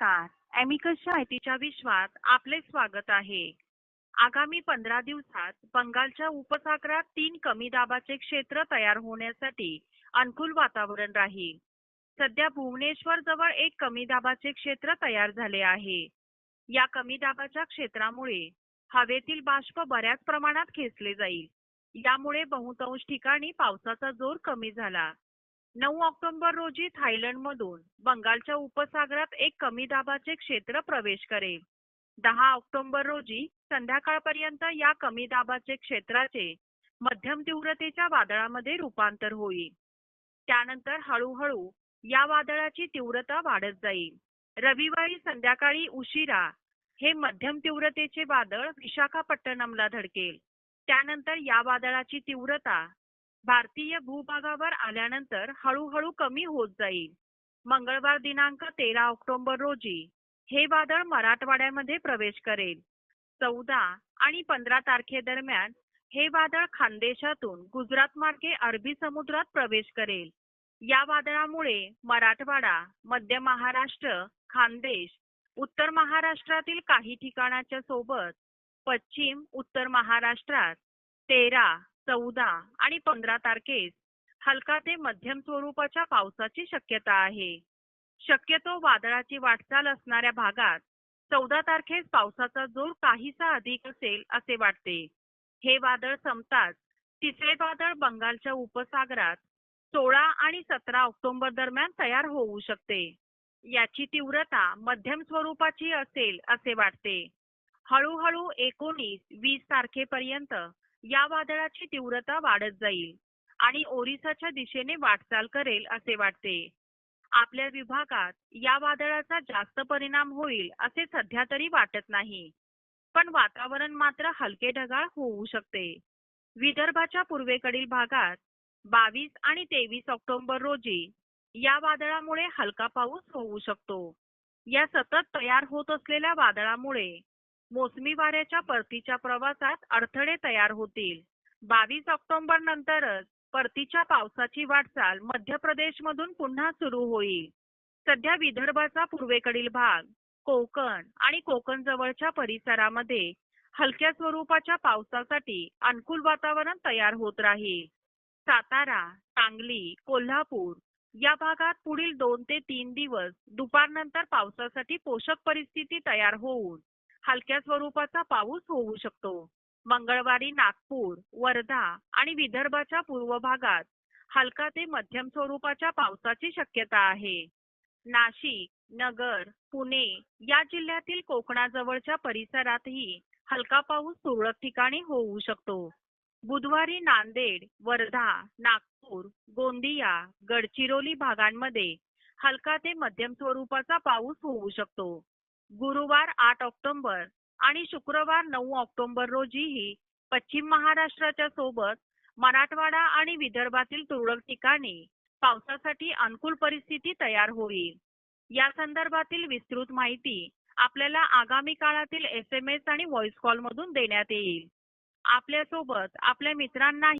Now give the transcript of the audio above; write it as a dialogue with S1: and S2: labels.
S1: नमस्कार. अॅमिकसच्या माहितीच्या विश्वात आपले स्वागत आहे. आगामी पंधरा दिवसात बंगालच्या उपसागरात तीन कमी दाबाचे क्षेत्र तयार होण्यासाठी अनुकूल वातावरण राहील. सध्या भुवनेश्वर जवळ एक कमी दाबाचे क्षेत्र तयार झाले आहे. या कमी दाबाच्या क्षेत्रामुळे हवेतील बाष्प बऱ्याच प्रमाणात खेचले जाईल. यामुळे बहुतांश ठिकाणी पावसाचा जोर कमी झाला. नऊ ऑक्टोबर रोजी थायलंडमधून बंगालच्या उपसागरात एक कमी दाबाचे क्षेत्र प्रवेश करेल. दहा ऑक्टोबर रोजी संध्याकाळपर्यंत या कमी दाबाचे क्षेत्राचे मध्यम तीव्रतेच्या वादळामध्ये रूपांतर होईल. त्यानंतर हळूहळू या वादळाची तीव्रता वाढत जाईल. रविवारी संध्याकाळी उशिरा हे मध्यम तीव्रतेचे वादळ विशाखापट्टणमला धडकेल. त्यानंतर या वादळाची तीव्रता भारतीय भूभागावर आल्यानंतर हळूहळू कमी होत जाईल. मंगळवार दिनांक तेरा ऑक्टोबर रोजी हे वादळ मराठवाड्यामध्ये प्रवेश करेल. चौदा आणि पंधरा तारखेदरम्यान हे वादळ खानदेशातून गुजरात मार्गे अरबी समुद्रात प्रवेश करेल. या वादळामुळे मराठवाडा मध्य महाराष्ट्र खानदेश उत्तर महाराष्ट्रातील काही ठिकाणाच्या सोबत पश्चिम उत्तर महाराष्ट्रात तेरा चौदा आणि पंधरा तारखेस हलका ते मध्यम स्वरूपाच्या पावसाची शक्यता आहे. शक्यतो वादळाची वाटचाल असणाऱ्या भागात चौदा तारखेस पावसाचा जोर काहीसा अधिक असेल असे वाटते. हे वादळ संपताच तिसरे वादळ बंगालच्या उपसागरात सोळा आणि सतरा ऑक्टोबर दरम्यान तयार होऊ शकते. याची तीव्रता मध्यम स्वरूपाची असेल असे वाटते. हळूहळू एकोणीस वीस तारखेपर्यंत या वादळाची तीव्रता वाढत जाईल आणि ओरिसाच्या दिशेने वाटचाल करेल असे वाटते. आपल्या विभागात या वादळाचा जास्त परिणाम होईल असे सध्या तरी वाटत नाही. पण वातावरण मात्र हलके ढगाळ होऊ शकते. विदर्भाच्या पूर्वेकडील भागात बावीस आणि तेवीस ऑक्टोबर रोजी या वादळामुळे हलका पाऊस होऊ शकतो. या सतत तयार होत असलेल्या वादळामुळे मोसमी वाऱ्याच्या परतीच्या प्रवासात अडथळे तयार होतील. बावीस ऑक्टोबर नंतरच परतीच्या पावसाची वाटचाल मध्य प्रदेशमधून पुन्हा सुरू होईल. सध्या विदर्भाचा पूर्वेकडील भाग कोकण आणि कोकण जवळच्या परिसरामध्ये हलक्या स्वरूपाच्या पावसासाठी अनुकूल वातावरण तयार होत राहील. सातारा सांगली कोल्हापूर या भागात पुढील दोन ते तीन दिवस दुपारनंतर पावसासाठी पोषक परिस्थिती तयार होऊन हलक्या स्वरूपाचा पाऊस होऊ शकतो. मंगळवारी नागपूर वर्धा आणि विदर्भाच्या पूर्व भागात हलका ते मध्यम स्वरूपाच्या पावसाची शक्यता आहे. नाशिक नगर पुणे या जिल्ह्यातील कोकणाजवळच्या परिसरातही हलका पाऊस तुरळक ठिकाणी होऊ शकतो. बुधवारी नांदेड वर्धा नागपूर गोंदिया गडचिरोली भागांमध्ये हलका ते मध्यम स्वरूपाचा पाऊस होऊ शकतो. गुरुवार आठ ऑक्टोबर आणि शुक्रवार नऊ ऑक्टोबर रोजीही पश्चिम महाराष्ट्राच्या सोबत मराठवाडा आणि विदर्भातील तुरळक ठिकाणी पावसासाठी अनुकूल परिस्थिती तयार होईल. या संदर्भातील विस्तृत माहिती आपल्याला आगामी काळातील एस एम एस आणि व्हॉइस कॉल मधून देण्यात येईल. आपल्यासोबत आपल्या मित्रांनाही